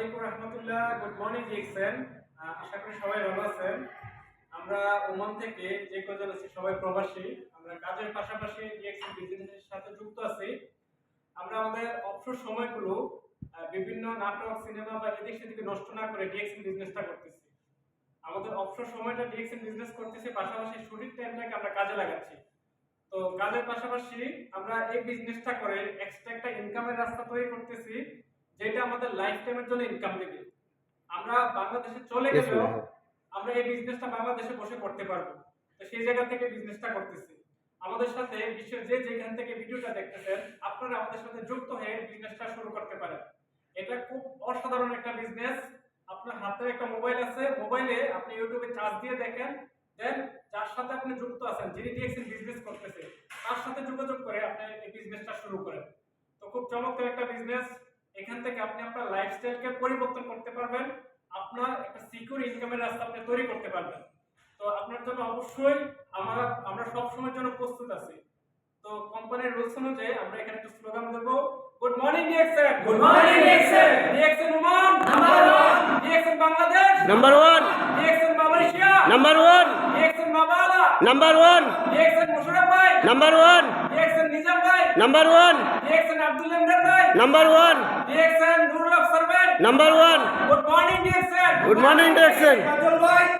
আলাইকুম রহমতুল্লাহ। Good morning জিএক্সএন আশা করি সবাই ভালো আছেন। আমরা ওমান থেকে যে কজন আছি, সবাই প্রবাসী। আমরা কাজের পাশাপাশি জিএক্সএন বিজনেসের সাথে যুক্ত আছি। আমরা আমাদের অবসর সময়গুলো বিভিন্ন নাটক সিনেমা বা এদিক সেদিকে নষ্ট না করে ডিএক্সএন বিজনেসটা করতেছি। আমাদের অবসর সময়টা ডিএক্সএন বিজনেস করতেছি, পাশাপাশি ছুটির টাইমটাকে আমরা কাজে লাগাচ্ছি। তো কাজের পাশাপাশি আমরা এই বিজনেসটা করে এক্সট্রা একটা ইনকামের রাস্তা তৈরি করতেছি। আমাদের লাইফ টাইমের জন্য ইনকাম দেবে। আমরা বাংলাদেশে চলে গেলেও আমরা এই বিজনেসটা বাংলাদেশে বসে করতে পারব। তো সেই জায়গা থেকে বিজনেসটা করতেছি। আমাদের সাথে বিশ্বের যে যেখান থেকে ভিডিওটা দেখতেছেন আপনারা আমাদের সাথে যুক্ত হয়ে বিজনেসটা শুরু করতে পারেন। এটা খুব অসাধারণ একটা বিজনেস আপনার হাতে একটা মোবাইল আছে। মোবাইলে আপনি ইউটিউবে চার্জ দিয়ে দেখেন। দেন যার সাথে আপনি যুক্ত আছেন যিনি ডিএক্সএন বিজনেস করতেছে তার সাথে যোগাযোগ করে আপনি এই বিজনেসটা শুরু করেন। তো খুব চমৎকার একটা বিজনেস এখান থেকে আপনি আপনার লাইফস্টাইলকে পরিবর্তন করতে পারবেন। আপনার একটা সিকিউর ইনকামের রাস্তা আপনি তৈরি করতে পারবেন। তো আপনার জন্য অবশ্যই আমরা আমরা সব সময়ের জন্য প্রস্তুত আছি। তো কোম্পানির রুলস অনুযায়ী আমরা এখানে একটা স্লোগান দেব। Good morning DXN Good morning, DXN! DXN Oman Number one! DXN Bangladesh number one DXN Malaysia number one DXN Mabala number one DXN Musharraf ভাই number one DXN Nizam number one DXN Abdul Imran ভাই। Number one ভাই। Number one good morning good morning